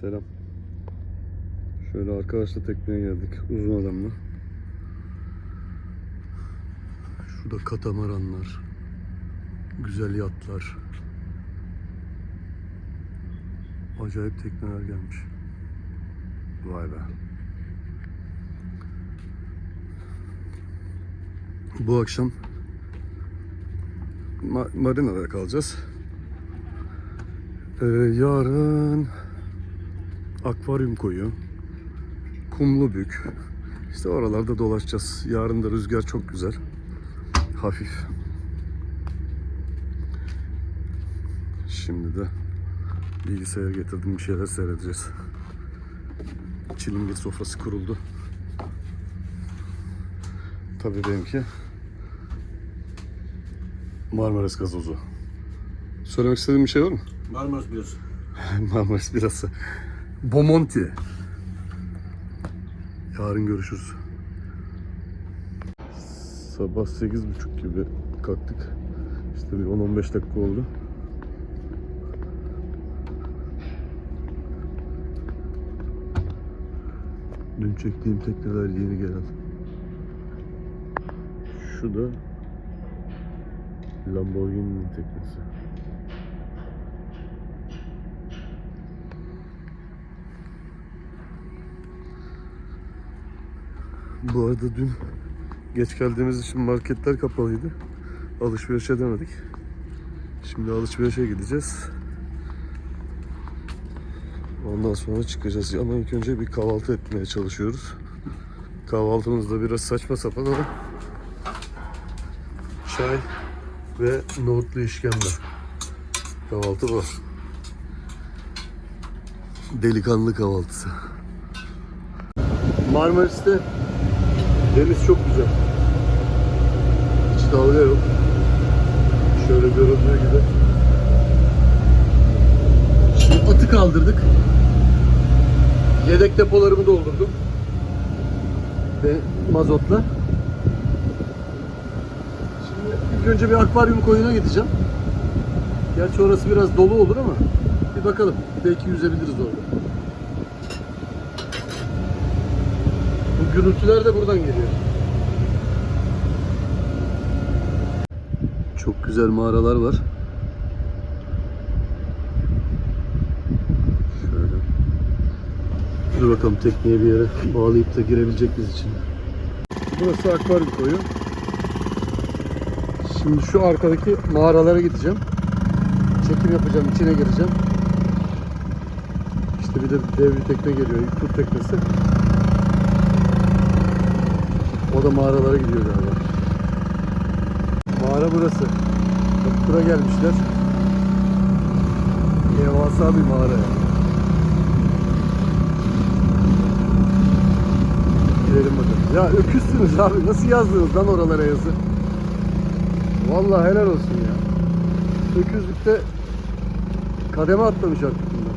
Selam. Şöyle arkadaşla tekneye geldik. Uzun adamla. Şurada katamaranlar. Güzel yatlar. Acayip tekneler gelmiş. Vay be. Bu akşam ma- marinada kalacağız. Ee, yarın akvaryum koyu, kumlu bük. İşte oralarda dolaşacağız. Yarın da rüzgar çok güzel. Hafif. Şimdi de bilgisayar getirdim bir şeyler seyredeceğiz. Çilingir sofrası kuruldu. Tabii benimki Marmaris gazozu. Söylemek istediğim bir şey var mı? Marmaris biliyorsun. Marmaris birası. Bomonti. Yarın görüşürüz. Sabah 8.30 gibi kalktık. İşte bir 10-15 dakika oldu. Dün çektiğim tekneler yeni gelen. Şu da Lamborghini'nin teknesi. Bu arada dün geç geldiğimiz için marketler kapalıydı. Alışveriş edemedik. Şimdi alışverişe gideceğiz. Ondan sonra çıkacağız. Ama ilk önce bir kahvaltı etmeye çalışıyoruz. Kahvaltımız da biraz saçma sapan ama çay ve nohutlu işkembe. Kahvaltı bu. Delikanlı kahvaltısı. Marmaris'te deniz çok güzel. Hiç dalga yok. Şöyle görüldüğü gibi. Şimdi atı kaldırdık. Yedek depolarımı doldurdum. Ve mazotla. Şimdi ilk önce bir akvaryum koyuna gideceğim. Gerçi orası biraz dolu olur ama bir bakalım. Belki yüzebiliriz orada. Gürültüler de buradan geliyor. Çok güzel mağaralar var. Şöyle. Dur bakalım tekneye bir yere bağlayıp da girebilecek miyiz içine? Burası akvaryum koyu. Şimdi şu arkadaki mağaralara gideceğim. Çekim yapacağım, içine gireceğim. İşte bir de dev bir tekne geliyor, tur teknesi. O da mağaralara gidiyor galiba. Mağara burası. Bak tura gelmişler. Devasa bir mağara ya. Girelim bakalım. Ya öküzsünüz abi. Nasıl yazdınız lan oralara yazı? Vallahi helal olsun ya. Öküzlükte kademe atlamış artık bunlar.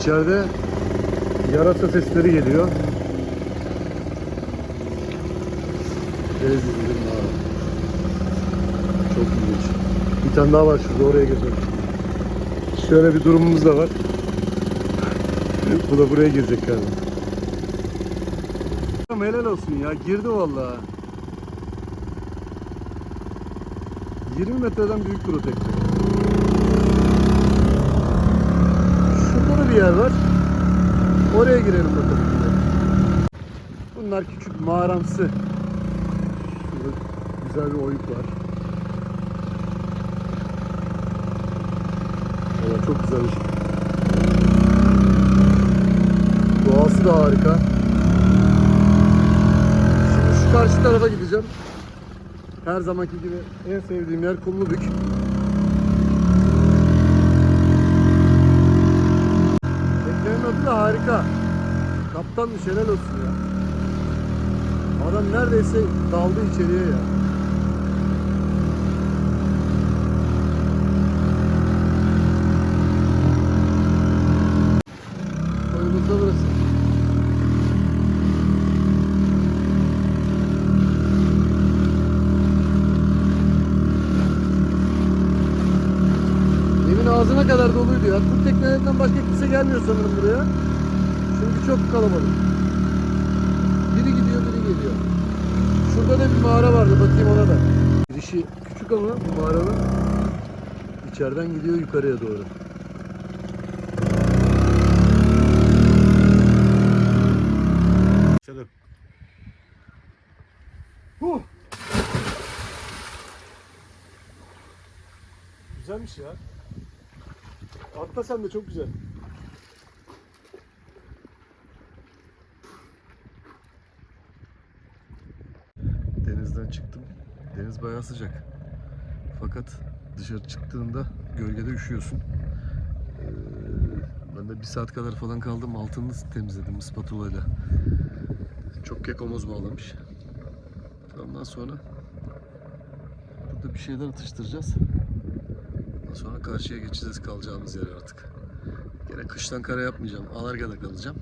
İçeride yarasa sesleri geliyor. Çok ilginç. Bir tane daha var şurada oraya girelim. Şöyle bir durumumuz da var. Bu da buraya girecek galiba. Helal olsun ya girdi vallahi. 20 metreden büyük o tekne. Şurada da bir yer var. Oraya girelim bakalım. Bunlar küçük mağaramsı. Şurada güzel bir oyuk var. Valla çok güzelmiş. Doğası da harika. Şimdi şu karşı tarafa gideceğim. Her zamanki gibi en sevdiğim yer Kumlubük. da harika. Kaptan bir helal olsun ya. Adam neredeyse daldı içeriye ya. Koyumuzda burası. Demin ağzına kadar doluydu ya. Kurt teknelerinden başka gelmiyor sanırım buraya. Çünkü çok kalabalık. Biri gidiyor, biri geliyor. Şurada da bir mağara vardı. Bakayım ona da. Girişi küçük ama bu mağaranın içeriden gidiyor yukarıya doğru. Selam. Huh. Güzelmiş ya. Atla sen de çok güzel. Denizden çıktım. Bayağı sıcak. Fakat dışarı çıktığında gölgede üşüyorsun. Ee, ben de bir saat kadar falan kaldım. Altını temizledim spatulayla. Çok kekomoz bağlamış. Ondan sonra burada bir şeyler atıştıracağız. Ondan sonra karşıya geçeceğiz kalacağımız yere artık. Yine kıştan kara yapmayacağım. Alarga'da kalacağım.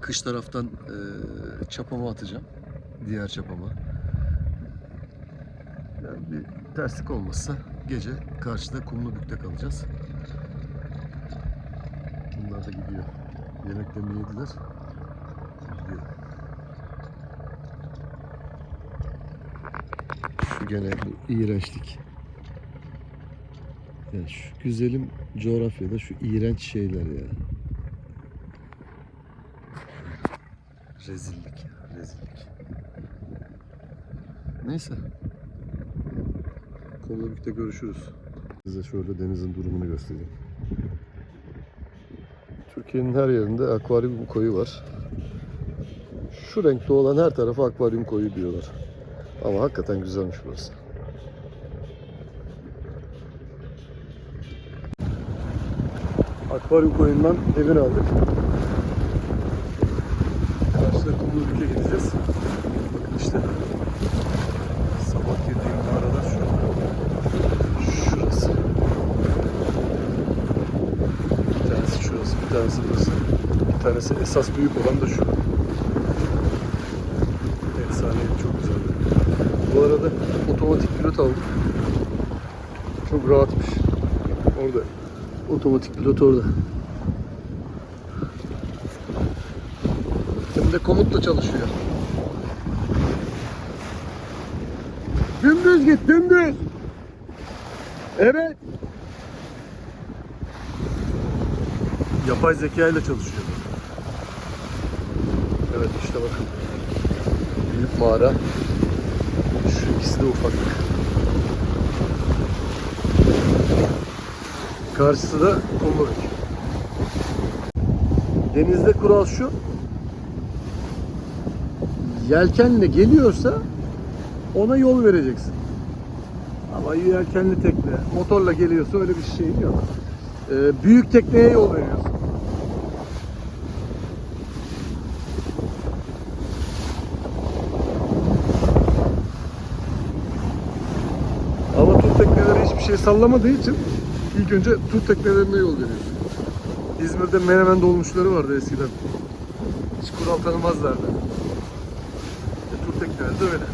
Kış taraftan eee çapama atacağım. Diğer çapama. Yani bir terslik olmazsa gece karşıda Kumlubük'te kalacağız. Bunlar da gidiyor. Yemeklerini yediler. Gidiyor. Şu gene bu iğrençlik. Ya şu güzelim coğrafyada şu iğrenç şeyler ya. Rezillik ya, rezillik. Neyse. Komodük'te görüşürüz. Size şöyle denizin durumunu göstereyim. Türkiye'nin her yerinde akvaryum koyu var. Şu renkte olan her tarafa akvaryum koyu diyorlar. Ama hakikaten güzelmiş burası. Akvaryum koyundan demir aldık. Karşıda Kumlubük'e gideceğiz. Bakın işte. Sabah girdiğim mağarada şu. Şurası. Bir tanesi şurası, bir tanesi burası. Bir tanesi esas büyük olan da şu. Efsaneydi, çok güzeldi. Bu arada otomatik pilot aldım. Çok rahatmış. Orada. Otomatik pilot orada. Hem de komutla çalışıyor. Dümdüz git, dümdüz. Evet. Yapay zeka ile çalışıyor. Evet işte bakın. Büyük mağara. Şu ikisi de ufaklık. Karşısı da Kumburuk. Denizde kural şu. Yelkenle geliyorsa ona yol vereceksin. Ama yelkenli tekne, motorla geliyorsa öyle bir şey yok. Ee, büyük tekneye yol veriyorsun. Ama tur tekneleri hiçbir şey sallamadığı için ilk önce tur teknelerine yol veriyorsun. İzmir'de menemen dolmuşları vardı eskiden. Hiç kural tanımazlardı. E, tur tekneleri de öyle.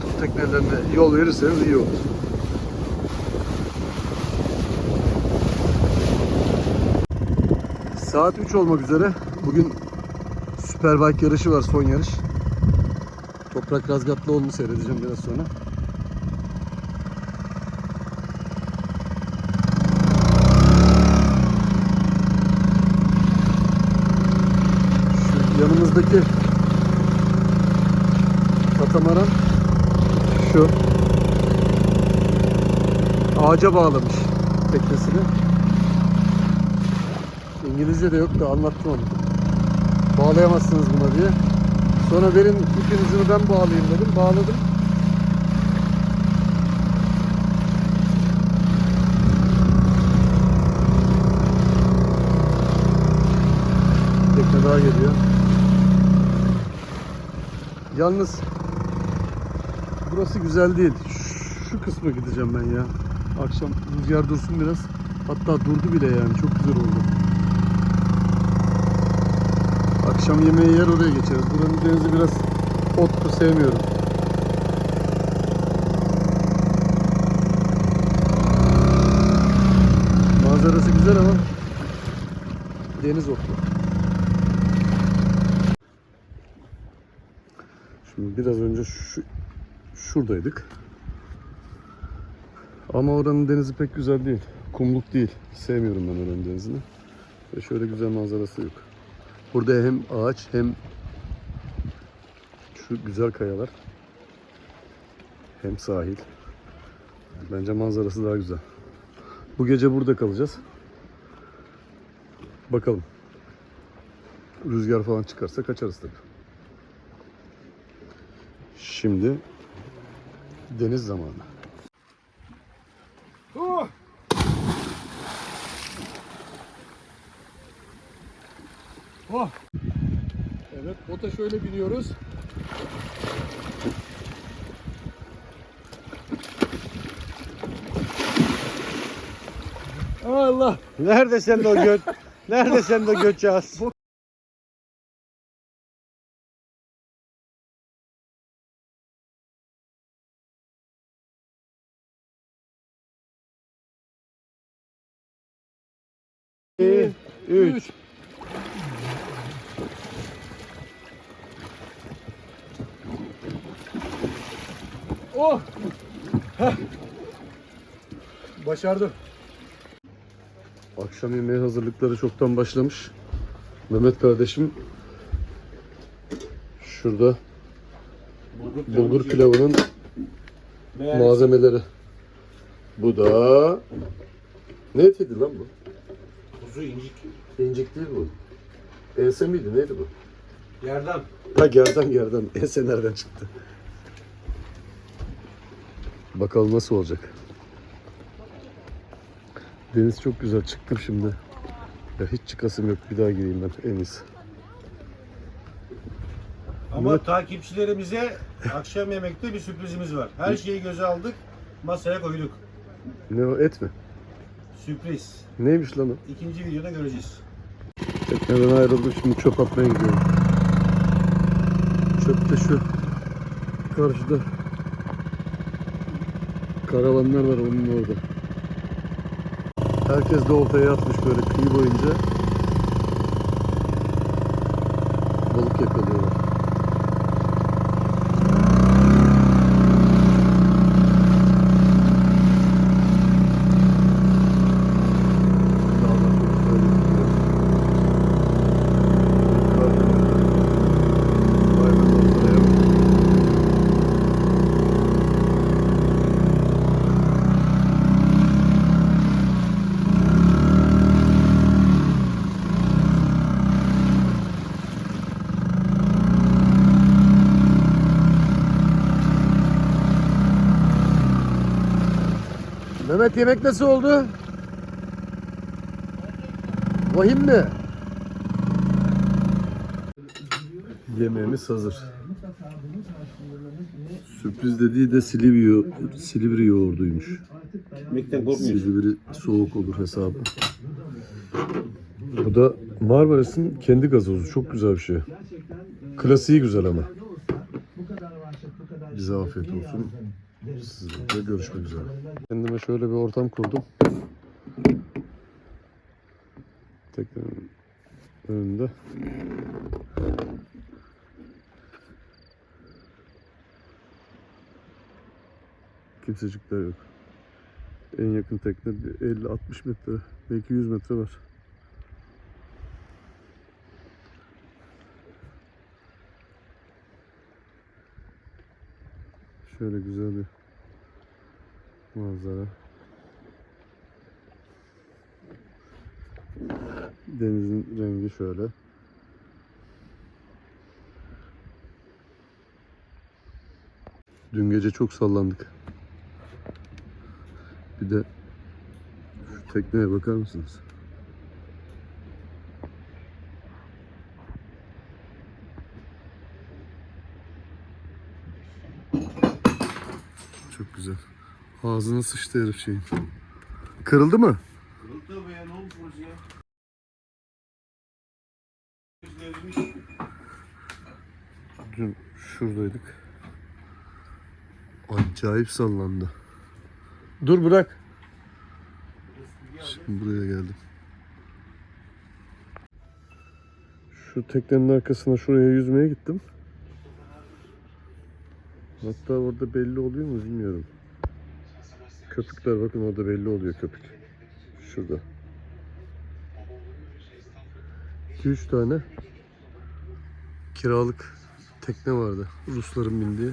Tur teknelerine yol verirseniz iyi olur. Saat 3 olmak üzere. Bugün Superbike yarışı var, son yarış. Toprak Razgatlıoğlu'nu seyredeceğim biraz sonra. Yanımızdaki katamaran şu ağaca bağlamış teknesini. İngilizce de yok da anlattım onu. Bağlayamazsınız buna diye. Sonra verin ipin ucunu ben bağlayayım dedim. Bağladım. Tekne daha geliyor. Yalnız burası güzel değil. Şu kısma gideceğim ben ya. Akşam rüzgar dursun biraz. Hatta durdu bile yani. Çok güzel oldu. Akşam yemeği yer oraya geçeriz. Buranın denizi biraz otlu sevmiyorum. Manzarası güzel ama deniz otlu. Şimdi biraz önce şu şuradaydık. Ama oranın denizi pek güzel değil. Kumluk değil. Sevmiyorum ben oranın denizini. Ve şöyle güzel manzarası yok. Burada hem ağaç hem şu güzel kayalar hem sahil. Bence manzarası daha güzel. Bu gece burada kalacağız. Bakalım. Rüzgar falan çıkarsa kaçarız tabii. Şimdi deniz zamanı. Oh! Oh! Evet, bota şöyle biniyoruz. Allah! Nerede sen de o göt? Nerede sen de o göt? 2, 3. Oh! Heh. Başardım. Akşam yemeği hazırlıkları çoktan başlamış. Mehmet kardeşim şurada bulgur, bulgur pilavının malzemeleri. Bu da ne etiydi lan bu? Kuzu incik. İncik değil bu. Ense miydi neydi bu? Yerden. Ha gerdan gerdan. Ense nereden çıktı? Bakalım nasıl olacak. Deniz çok güzel. Çıktım şimdi. Ya hiç çıkasım yok. Bir daha gireyim ben en iyisi. Ama takipçilerimize akşam yemekte bir sürprizimiz var. Her şeyi göze aldık. Masaya koyduk. Ne o et mi? Sürpriz. Neymiş lan o? İkinci videoda göreceğiz. Tekneden ayrıldım. Şimdi çöp atmaya gidiyorum. Çöp de şu karşıda karavanlar var onun orada. Herkes de oltaya yatmış böyle kıyı boyunca. Balık yakalıyorlar. Dağlar çok güzel gözüküyor. Vay be manzaraya bak. Mehmet yemek nasıl oldu? Vahim mi? Yemeğimiz hazır. Sürpriz dediği de Silivri, yo- Silivri yoğurduymuş. Silivri soğuk olur hesabı. Bu da Marmaris'in kendi gazozu. Çok güzel bir şey. Klasiği güzel ama. Bize afiyet olsun. Sizlerle görüşmek üzere. Kendime şöyle bir ortam kurdum. Teknenin önünde. Kimsecikler yok. En yakın tekne bir 50-60 metre, belki 100 metre var. Şöyle güzel bir manzara. Denizin rengi şöyle. Dün gece çok sallandık. Bir de şu tekneye bakar mısınız? Çok güzel. Ağzına sıçtı herif şeyin. Kırıldı mı? Kırıldı be ya ne olmuş burası ya? Dün şuradaydık. Acayip sallandı. Dur bırak. Şimdi buraya geldim. Şu teknenin arkasına şuraya yüzmeye gittim. Hatta orada belli oluyor mu bilmiyorum. Köpükler bakın orada belli oluyor köpük. Şurada. 2-3 tane kiralık tekne vardı. Rusların bindiği.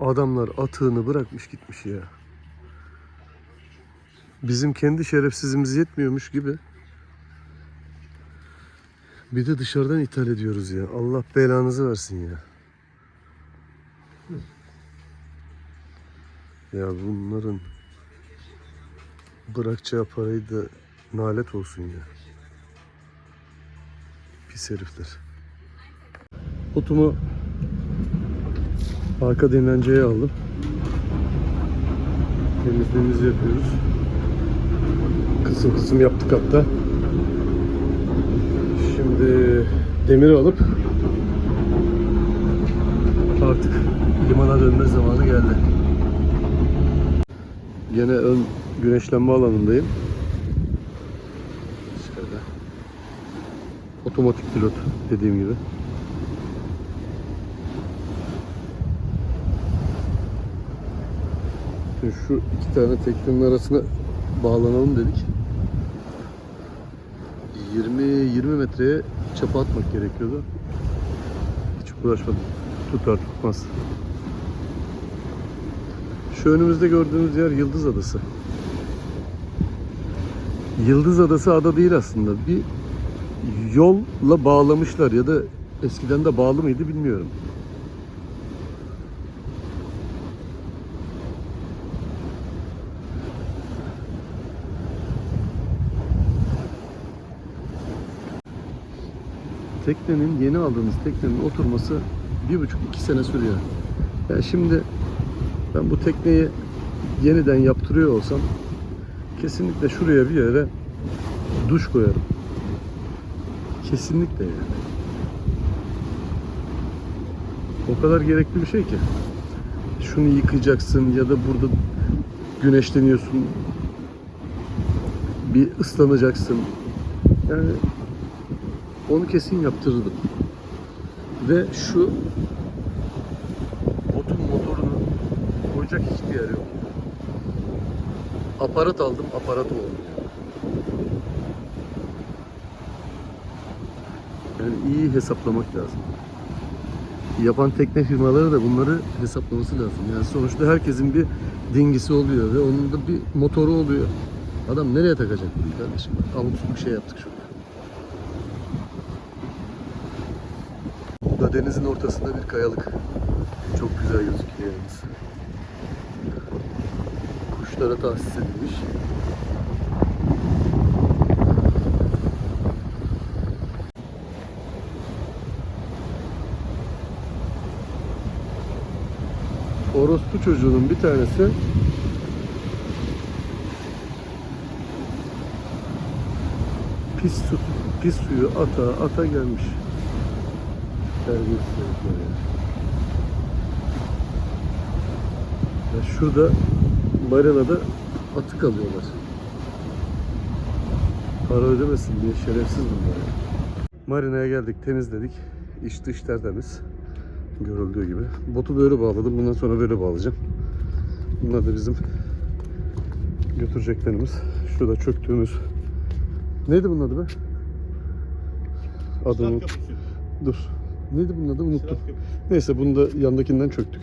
Adamlar atığını bırakmış gitmiş ya. Bizim kendi şerefsizimiz yetmiyormuş gibi. Bir de dışarıdan ithal ediyoruz ya. Allah belanızı versin ya. Ya bunların bırakacağı parayı da nalet olsun ya. Pis herifler. Botumu arka dinlenceye aldım. Temizliğimizi yapıyoruz. Kısım kısım yaptık hatta. Şimdi demiri alıp artık limana dönme zamanı geldi. Yine ön güneşlenme alanındayım. Şöyle. Otomatik pilot dediğim gibi. Şimdi şu iki tane teknenin arasına bağlanalım dedik. 20 20 metreye çapa atmak gerekiyordu. Hiç uğraşmadım. Tutar tutmaz. Şu önümüzde gördüğünüz yer Yıldız Adası. Yıldız Adası ada değil aslında. Bir yolla bağlamışlar ya da eskiden de bağlı mıydı bilmiyorum. teknenin yeni aldığımız teknenin oturması bir buçuk iki sene sürüyor. Yani şimdi ben bu tekneyi yeniden yaptırıyor olsam kesinlikle şuraya bir yere duş koyarım. Kesinlikle yani. O kadar gerekli bir şey ki. Şunu yıkayacaksın ya da burada güneşleniyorsun. Bir ıslanacaksın. Yani onu kesin yaptırırdım. Ve şu koyacak hiçbir yer yok. Aparat aldım, aparat olmuyor. Yani iyi hesaplamak lazım. Yapan tekne firmaları da bunları hesaplaması lazım. Yani sonuçta herkesin bir dingisi oluyor ve onun da bir motoru oluyor. Adam nereye takacak bunu kardeşim? Abuk bir şey yaptık şurada. Bu da denizin ortasında bir kayalık. Çok güzel gözüküyor yalnız. Kuşlara tahsis edilmiş. Orospu çocuğunun bir tanesi pis su, pis suyu ata ata gelmiş. Terbiyesiz herifler ya. Ya şurada marinada atık alıyorlar. Para ödemesin diye şerefsiz bunlar. ya. Marinaya geldik, temizledik. İç dış tertemiz. Görüldüğü gibi. Botu böyle bağladım. Bundan sonra böyle bağlayacağım. Bunlar da bizim götüreceklerimiz. Şurada çöktüğümüz. Neydi bunun adı be? Adını dur. Neydi bunun adı? Unuttum. Neyse bunu da yandakinden çöktük.